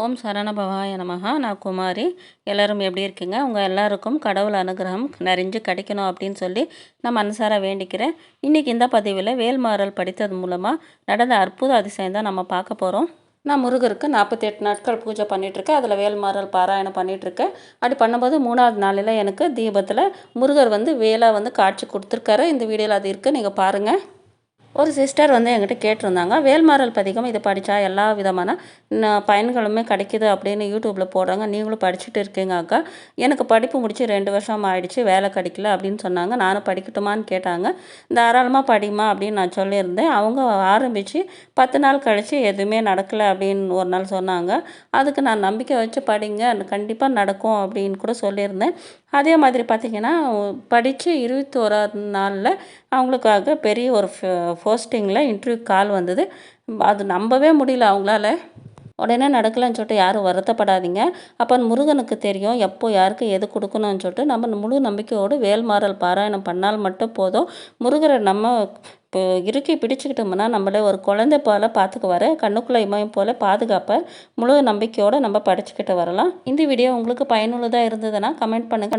ஓம் சரணபவாய நமகா நான் குமாரி. எல்லோரும் எப்படி இருக்கீங்க? உங்கள் எல்லாருக்கும் கடவுள் அனுகிரகம் நிறைஞ்சு கிடைக்கணும் அப்படின்னு சொல்லி நான் மனசார வேண்டிக்கிறேன். இன்றைக்கி இந்த பதிவில் வேல்மாறல் படித்தது மூலமாக நடந்த அற்புத அதிசயம் தான் நம்ம பார்க்க போகிறோம் நான் முருகருக்கு நாற்பத்தி எட்டு நாட்கள் பூஜை பண்ணிகிட்ருக்கேன் அதில் வேல்மாறல் பாராயணம் பண்ணிகிட்ருக்கேன் அப்படி பண்ணும்போது மூணாவது நாளில் எனக்கு தீபத்தில் முருகர் வந்து வேலை வந்து காட்சி கொடுத்துருக்காரு. இந்த வீடியோவில் அது இருக்குது நீங்கள் பாருங்கள் ஒரு சிஸ்டர் வந்து என்கிட்ட கேட்டிருந்தாங்க. வேல்மாறல் பதிகம் இது படித்தா எல்லா விதமான பயன்களுமே கிடைக்கிது அப்படின்னு யூடியூப்பில் போடுறாங்க. நீங்களும் படிச்சுட்டு இருக்கீங்க அக்கா. எனக்கு படிப்பு முடித்து ரெண்டு வருஷம் ஆயிடுச்சு வேலை கிடைக்கல அப்படின்னு சொன்னாங்க. நானும் படிக்கட்டுமான்னு கேட்டாங்க. தாராளமாக படிமா அப்படின்னு நான் சொல்லியிருந்தேன். அவங்க ஆரம்பித்து பத்து நாள் கழித்து எதுவுமே நடக்கலை அப்படின்னு ஒரு நாள் சொன்னாங்க. அதுக்கு நான் நம்பிக்கை வச்சு படிங்க கண்டிப்பாக நடக்கும் அப்படின்னு கூட சொல்லியிருந்தேன். அதே மாதிரி பார்த்திங்கன்னா படித்து இருபத்தோராது நாளில் அவங்களுக்காக பெரிய ஒரு போஸ்டிங்கில் இன்டர்வியூ கால் வந்தது. அது நம்பவே முடியல அவங்களால. உடனே நடக்கலைன்னு சொல்லிட்டு யாரும் வருத்தப்படாதீங்க. அப்போ முருகனுக்கு தெரியும் எப்போ யாருக்கு எது கொடுக்கணும்னு சொல்லிட்டு நம்ம முழு நம்பிக்கையோடு வேல்மாறல் பாராயணம் பண்ணால் மட்டும் போதும். முருகரை நம்ம இப்போ இறுக்கி பிடிச்சிக்கிட்டோம்னா நம்மளே ஒரு குழந்தை போல் பார்த்துக்குவாரு. கண்ணுக்குள்ளே இமயம் போல் பாதுகாப்பை முழு நம்பிக்கையோடு நம்ம படிச்சுக்கிட்டு வரலாம். இந்த வீடியோ உங்களுக்கு பயனுள்ளதாக இருந்ததுன்னா கமெண்ட் பண்ணுங்கள்